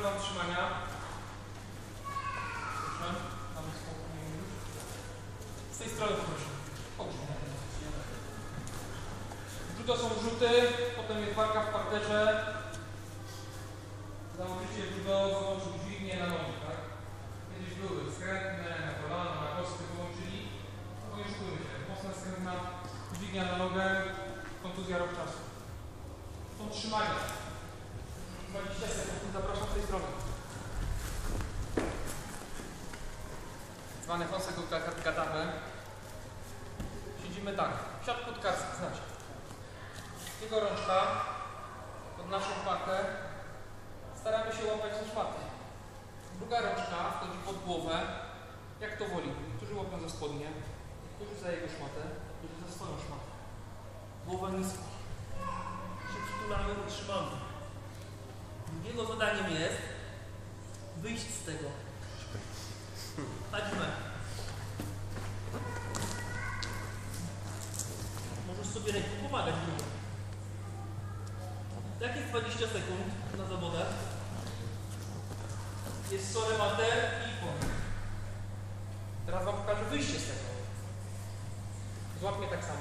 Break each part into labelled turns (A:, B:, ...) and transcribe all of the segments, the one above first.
A: Proszę do utrzymania. Proszę. Tam jest Z tej strony proszę. Rzuto są rzuty, potem jest walka w parterze. Założycie judo, wyłączył dźwignię na nogi, tak? Kiedyś były skrętne, na kolana, na kostki wyłączyli. No nie szukujmy się. Mocna skrętna dźwignia na nogę, kontuzja rok czasu. Są. 20 sekund, zapraszam z tej strony. Zwane Fonsego Katame. Siedzimy tak, siat podkarski, znacie. Jego rączka pod naszą pachę. Staramy się łapać za szmatę. Druga rączka wchodzi pod głowę, jak to woli. Niektórzy łapią za spodnie, niektórzy za jego szmatę, niektórzy za swoją szmatę. Głowa nisko.
B: się przytulamy, utrzymamy. Jego zadaniem jest wyjść z tego. Chodźmy. Możesz sobie ręką pomagać drugą. Jak jest 20 sekund na zawodach?
A: Jest sole mater i pon. Teraz Wam pokażę wyjście z tego. Złap mnie tak samo.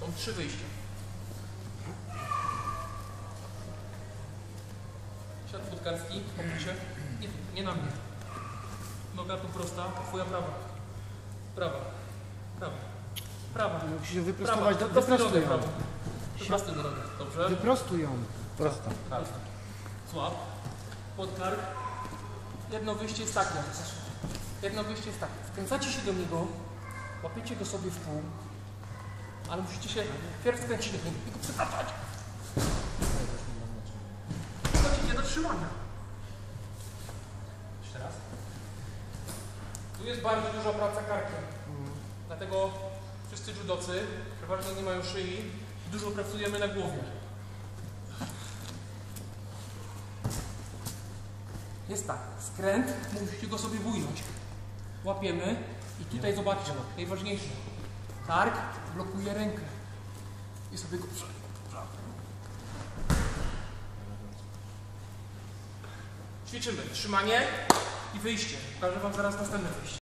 A: Są trzy wyjścia. Siad podkarski, pomóż się. Nie, nie na mnie. Noga tu prosta, twoja prawa. Prawa. Prawa. Prawa.
C: Musisz się
A: Prawa.
C: wyprostować, do,
A: Wyprostuj
C: ją.
A: Wyprostuj nogę. Dobrze.
C: Wyprostuj ją. Prosto.
A: Tak. Złap. Podkark. Jedno wyjście jest takie. Jedno wyjście jest takie. Wkręcacie się do niego, łapiecie go sobie w pół, ale musicie się pierw skręcić do niego i go przetaczać. Trzymania. Jeszcze raz. Tu jest bardzo duża praca karkiem. Dlatego wszyscy judocy, przeważnie nie mają szyi, dużo pracujemy na głowie. Jest tak, skręt, musicie go sobie bujnąć. Łapiemy i tutaj zobaczcie, najważniejsze. Kark blokuje rękę. I sobie go prze... Ćwiczymy trzymanie i wyjście. Pokażę Wam zaraz następne wyjście.